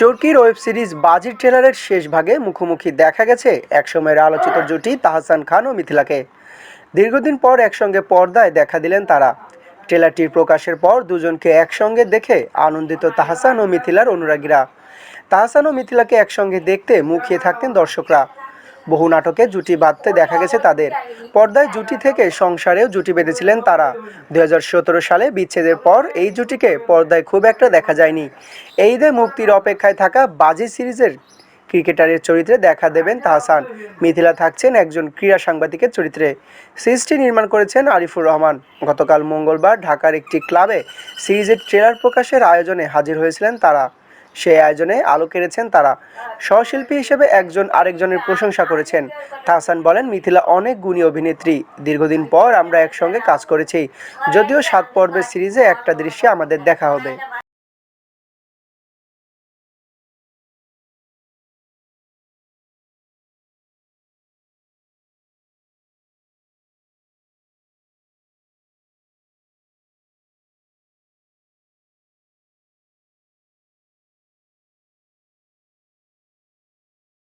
চরকির web series বাজির ট্রেলারের শেষ ভাগে মুখোমুখি দেখা গেছে একসময়ের আলোচিত জুটি তাহসান খান ও মিথিলাকে। দীর্ঘদিন পর একসঙ্গে পর্দায় দেখা দিলেন তারা। ট্রেলারটির প্রকাশের পর দুজনকে একসঙ্গে দেখে আনন্দিত তাহসান ও মিথিলার অনুরাগীরা। তাহসান ও মিথিলাকে একসঙ্গে দেখতে মুখিয়ে থাকতেন দর্শকরা। বহু নাটকে জুটি বাঁধতে দেখা গেছে তাদের। পর্দায় জুটি থেকে সংসারেও জুটি বেঁধেছিলেন তারা। দুই হাজার সতেরো সালে বিচ্ছেদের পর এই জুটিকে পর্দায় খুব একটা দেখা যায়নি। এই ঈদে মুক্তির অপেক্ষায় থাকা বাজি সিরিজের ক্রিকেটারের চরিত্রে দেখা দেবেন তাহসান। মিথিলা থাকছেন একজন ক্রীড়া সাংবাদিকের চরিত্রে। সিরিজটি নির্মাণ করেছেন আরিফুর রহমান। গতকাল মঙ্গলবার ঢাকার একটি ক্লাবে সিরিজের ট্রেলার প্রকাশের আয়োজনে হাজির হয়েছিলেন তারা। সেই আয়োজনে আলো কেড়েছেন তারা। সহশিল্পী হিসেবে একজন আরেকজনের প্রশংসা করেছেন। তাহসান বলেন, মিথিলা অনেক গুণী অভিনেত্রী। দীর্ঘদিন পর আমরা একসঙ্গে কাজ করেছি। যদিও সাত পর্বের সিরিজে একটা দৃশ্যে আমাদের দেখা হবে।